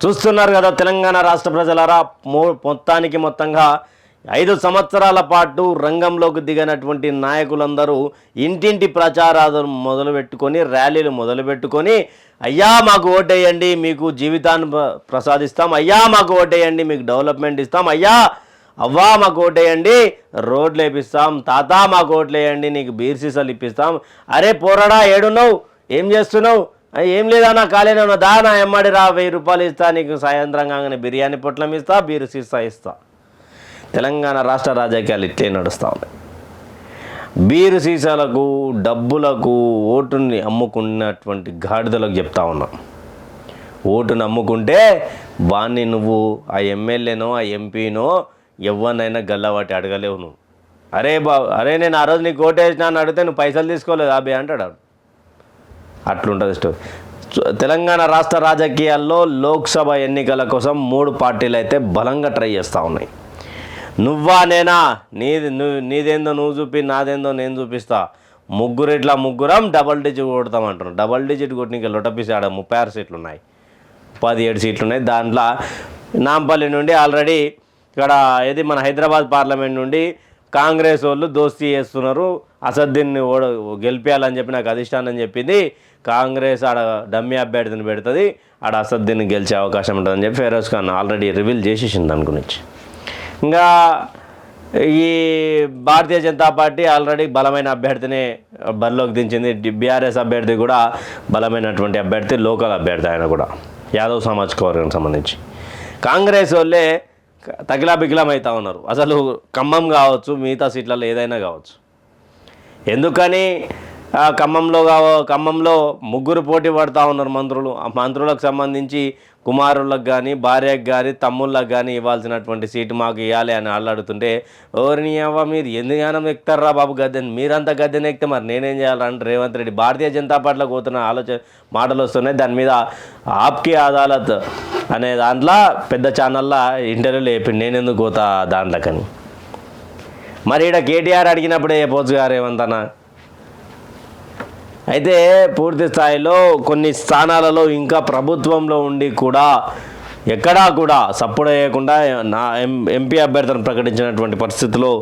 చూస్తున్నారు కదా తెలంగాణ రాష్ట్ర ప్రజలారా. మొత్తానికి మొత్తంగా ఐదు సంవత్సరాల పాటు రంగంలోకి దిగినటువంటి నాయకులందరూ ఇంటింటి ప్రచారాలు మొదలుపెట్టుకొని ర్యాలీలు మొదలుపెట్టుకొని అయ్యా మాకు ఓటేయండి మీకు జీవితాన్ని ప్ర- ప్రసాదిస్తాం అయ్యా మాకు ఓటేయండి మీకు డెవలప్మెంట్ ఇస్తాం అయ్యా అవ్వా మాకు ఓటేయండి రోడ్లు వేపిస్తాం తాత మాకు ఓట్లేయండి నీకు బీర్సీసలు ఇప్పిస్తాం. అరే పోరాడా ఏడున్నావు? ఏం చేస్తున్నావు? ఏం లేదా నా ఖాళీనే ఉన్నా. దా నా ఎమ్మడి రా వెయ్యి రూపాయలు ఇస్తా నీకు సాయంత్రం కాగానే బిర్యానీ పొట్లం ఇస్తా బీరు సీసా ఇస్తా. తెలంగాణ రాష్ట్ర రాజకీయాలు ఇట్లే నడుస్తూ ఉన్నాయి. బీరు సీసాలకు డబ్బులకు ఓటుని అమ్ముకున్నటువంటి గాడిదలకు చెప్తా ఉన్నాం. ఓటును అమ్ముకుంటే వాణ్ణి నువ్వు ఆ ఎమ్మెల్యేనో ఆ ఎంపీనో ఎవరినైనా గల్లవాటి అడగలేవు నువ్వు. అరే బాబు అరే నేను ఆ రోజు నీకు ఓటు వేసినా అని అడిగితే నువ్వు పైసలు తీసుకోలేదు అబ్బాయి అంటాడు అట్లుంటుంది స్టోరీ తెలంగాణ రాష్ట్ర రాజకీయాల్లో లోక్సభ ఎన్నికల కోసం మూడు పార్టీలు అయితే బలంగా ట్రై చేస్తూ ఉన్నాయి. నువ్వా నేనా? నీది నువ్వు నీదేందో నువ్వు చూపి నాదేందో నేను చూపిస్తా. ముగ్గురు ఇట్లా ముగ్గురం డబల్ డిజిట్ కొడతాం డబల్ డిజిట్ కొట్టినకి లొటపిసి ఆడ ముప్పై ఆరు సీట్లు ఉన్నాయి. పదిహేడు సీట్లు ఉన్నాయి. దాంట్లో నాంపల్లి నుండి ఆల్రెడీ ఇక్కడ ఏది మన హైదరాబాద్ పార్లమెంట్ నుండి కాంగ్రెస్ వాళ్ళు దోస్తీ చేస్తున్నారు. అసద్దీన్ని ఓడ గెలిపించాలని చెప్పి నాకు అధిష్టానం చెప్పింది. కాంగ్రెస్ ఆడ డమ్మీ అభ్యర్థిని పెడుతుంది. ఆడ అసద్దీన్ని గెలిచే అవకాశం ఉంటుందని చెప్పి ఫెరోజ్ ఖాన్ ఆల్రెడీ రివీల్ చేసేసింది దాని గురించి. ఇంకా ఈ భారతీయ జనతా పార్టీ ఆల్రెడీ బలమైన అభ్యర్థిని బరిలోకి దించింది. బీఆర్ఎస్ అభ్యర్థి కూడా బలమైనటువంటి అభ్యర్థి లోకల్ అభ్యర్థి ఆయన కూడా. యాదవ్ సామాజిక వర్గానికి సంబంధించి. కాంగ్రెస్ వాళ్ళే తగిలా బిగిలం అవుతా ఉన్నారు. అసలు ఖమ్మం కావచ్చు మిగతా సీట్లలో ఏదైనా కావచ్చు. ఎందుకని? ఆ, ఖమ్మంలో ఖమ్మంలో ముగ్గురు పోటీ పడుతూ ఉన్నారు మంత్రులు. ఆ మంత్రులకు సంబంధించి కుమారులకు కానీ భార్యకు కానీ తమ్ముళ్ళకి కానీ ఇవ్వాల్సినటువంటి సీటు మాకు ఇవ్వాలి అని అల్లాడుతుంటే అడుగుతుంటే ఎవరిని అవ్వ మీరు ఎందుగానం ఎక్కుతారా బాబు గద్దెని? మీరంతా గద్దెని ఎక్కితే మరి నేనేం చేయాలంటే రేవంత్ రెడ్డి? భారతీయ జనతా పార్టీలో పోతున్న ఆలోచన మాటలు వస్తున్నాయి. దాని మీద ఆప్కి అదాలత్ అనే దాంట్లో పెద్ద ఛానల్లో ఇంటర్వ్యూలు వేపి నేను ఎందుకు పోతా దాంట్లోకని? మరి ఈడ కేటీఆర్ అడిగినప్పుడే చెప్పవచ్చు గారు ఏమంతనా అయితే పూర్తి స్థాయిలో కొన్ని స్థానాలలో ఇంకా ప్రభుత్వంలో ఉండి కూడా ఎక్కడా కూడా సపోర్ట్ చేయకుండా నా ఎం ఎంపీ అభ్యర్థులను ప్రకటించినటువంటి పరిస్థితిలో